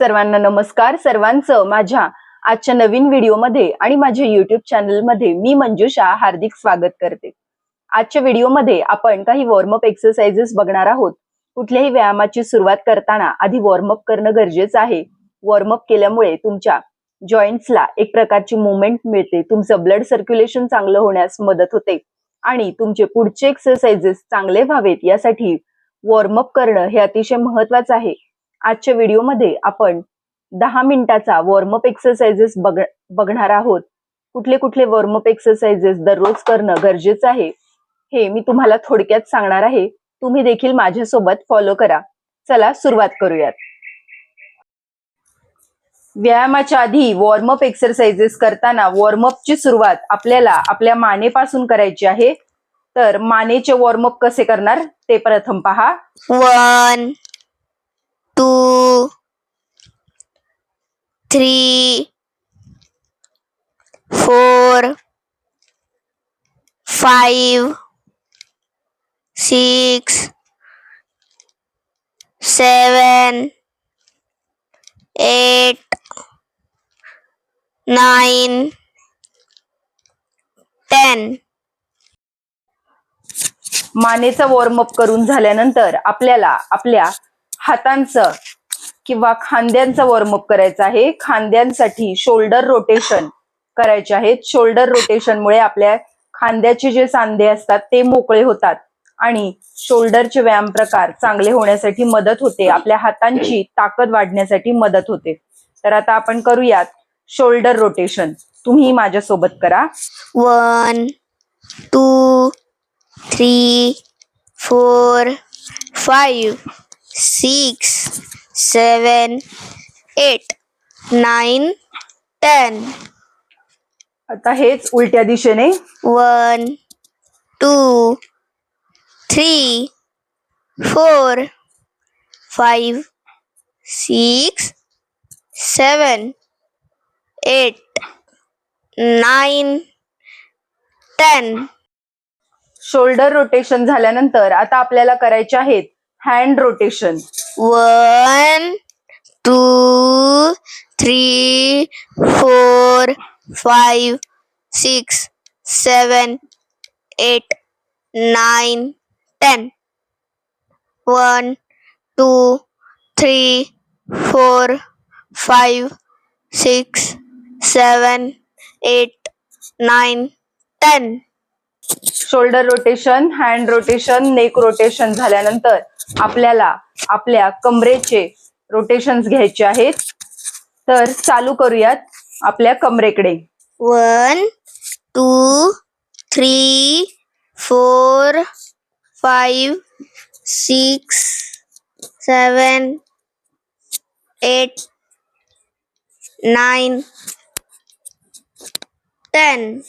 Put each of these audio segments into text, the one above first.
सर्वांना नमस्कार. सर्वांचं माझ्या आजच्या नवीन व्हिडिओमध्ये आणि माझ्या युट्यूब चॅनलमध्ये मी मंजुषा हार्दिक स्वागत करते. आजच्या व्हिडिओमध्ये आपण काही वॉर्मअप एक्सरसाइजेस बघणार आहोत. कुठल्याही व्यायामाची सुरुवात करताना आधी वॉर्मअप करणं गरजेचं आहे. वॉर्मअप केल्यामुळे तुमच्या जॉईंट्सला एक प्रकारची मुवमेंट मिळते. तुमचं ब्लड सर्क्युलेशन चांगलं होण्यास मदत होते. आणि तुमचे पुढचे एक्सरसाइजेस चांगले व्हावेत यासाठी वॉर्मअप करणं हे अतिशय महत्वाचं आहे. आजच्या व्हिडिओमध्ये आपण दहा मिनिटाचा वॉर्मअप एक्सरसाइजेस बघ बघणार आहोत. कुठले कुठले वॉर्मअप एक्सरसाइजेस दररोज करणं गरजेचं आहे हे मी तुम्हाला थोडक्यात सांगणार आहे. तुम्ही देखील माझ्यासोबत फॉलो करा. चला सुरुवात करूयात. व्यायामाच्या आधी वॉर्मअप एक्सरसाइजेस करताना वॉर्मअपची सुरुवात आपल्याला आपल्या मानेपासून करायची आहे. तर मानेचे वॉर्मअप कसे करणार ते प्रथम पहा. One two, three, four, five, six, seven, eight, nine, ten. मानेचा वॉर्मअप करून झाल्यानंतर आपल्याला आपल्या हातांचं किंवा खांद्यांचा वॉर्मअप करायचा आहे. खांद्यांसाठी शोल्डर रोटेशन करायचे आहेत. शोल्डर रोटेशनमुळे आपल्या खांद्याचे जे सांधे असतात ते मोकळे होतात आणि शोल्डरचे व्यायाम प्रकार चांगले होण्यासाठी मदत होते. आपल्या हातांची ताकद वाढण्यासाठी मदत होते. तर आता आपण करूयात शोल्डर रोटेशन तुम्ही माझ्यासोबत करा. One two three four five six seven eight nine ten. आता हेच उलट्या दिशेने. One two three four five six seven eight nine ten. Shoulder rotation झाल्यानंतर आता आपल्याला करायचे आहेत hand rotation one two three four five six seven eight nine ten one two three four five six seven eight nine ten shoulder rotation hand rotation neck rotation झाल्यानंतर आपल्याला आपल्या कमरेचे rotations घ्यायचे आहेत. तर चालू करूयात आपल्या कमरेकडे. One two three four five six seven eight nine ten.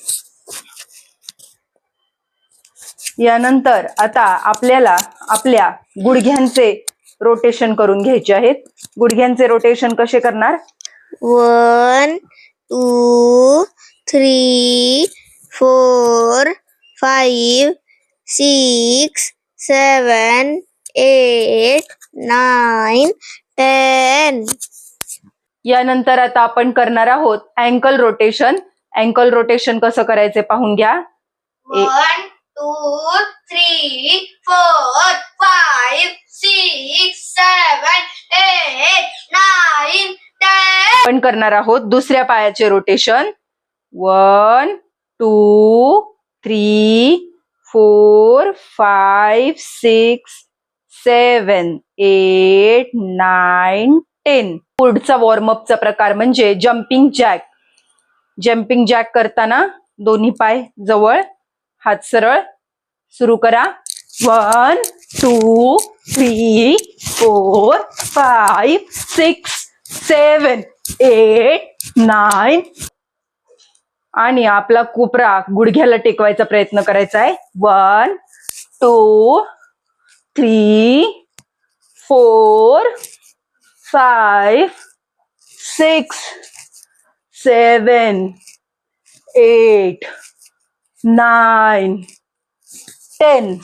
यानंतर आता आपल्याला आपल्या गुडघ्यांचे रोटेशन करून घ्यायचे आहेत. गुडघ्यांचे रोटेशन कसे करणार? One, two, three, four, five, six, seven, eight, nine, ten. यानंतर आता आपण करणार आहोत अँकल रोटेशन अँकल रोटेशन कसं करायचे पाहून घ्या. Two, three, four, five, six, seven, eight, nine, ten. आपण करणार आहोत दुसऱ्या पायाचे rotation one two three four five six seven eight nine ten पुढचा वॉर्मअपचा प्रकार म्हणजे जम्पिंग जॅक जम्पिंग जॅक करताना दोन्ही पाय जवळ हात सरळ. सुरू करा. One two three four five six seven eight nine. आणि आपला कोपरा गुडघ्याला टेकवायचा प्रयत्न करायचा आहे. One two three four five six seven eight nine. Ten.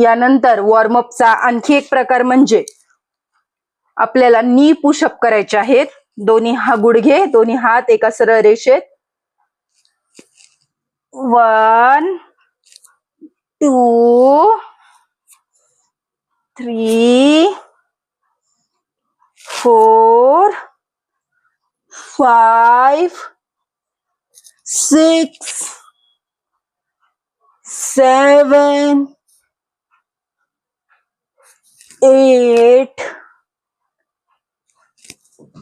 यानंतर वॉर्मअपचा आणखी एक प्रकार म्हणजे आपल्याला नी पुशअप करायचे आहेत. दोन्ही हा गुडघे दोन्ही हात एका सरळ रेषेत. One two three four five six seven eight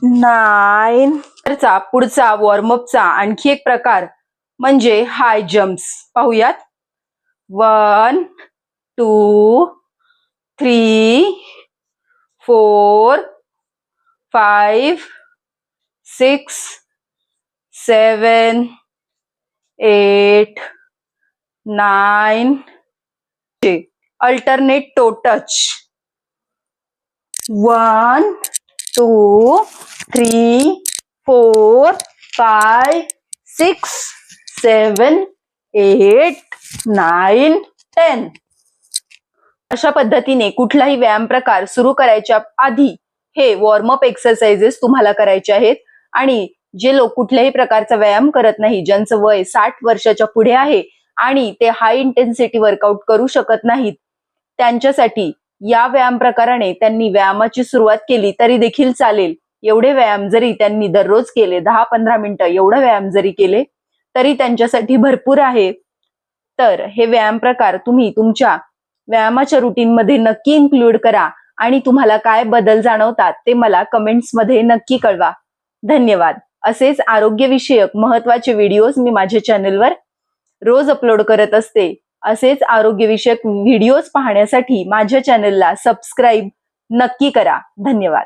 nine. चा पुढचा वॉर्मअपचा आणखी एक प्रकार म्हणजे हाय जम्प्स पाहूयात one two three four five six seven eight nine alternate toe touch one two three four five six seven eight nine ten अशा पद्धतीने कुठलाही व्यायाम प्रकार सुरू करायच्या आधी हे वॉर्मअप एक्सरसाइजेस तुम्हाला करायचे आहेत. आणि जे लोक कुठल्याही प्रकारचा व्यायाम करत नाही ज्यांचं वय साठ वर्षाच्या पुढे आहे आणि ते हाय इंटेन्सिटी वर्कआउट करू शकत नाहीत. त्यांच्यासाठी या व्यायाम प्रकाराने त्यांनी व्यायामाची सुरुवात केली तरी देखील चालेल. एवढे व्यायाम जरी त्यांनी दररोज केले दहा पंधरा मिनिटं एवढं व्यायाम जरी केले तरी त्यांच्यासाठी भरपूर आहे. तर हे व्यायाम प्रकार तुम्ही तुमच्या व्यायामाच्या रुटीनमध्ये नक्की इन्क्लूड करा आणि तुम्हाला काय बदल जाणवतात ते मला कमेंट्समध्ये नक्की कळवा. धन्यवाद. असेच आरोग्यविषयक महत्त्वाचे व्हिडिओज मी माझ्या चॅनलवर रोज अपलोड करत असते. असेच आरोग्यविषयक व्हिडिओज पाहण्यासाठी माझ्या चॅनलला सबस्क्राईब नक्की करा. धन्यवाद.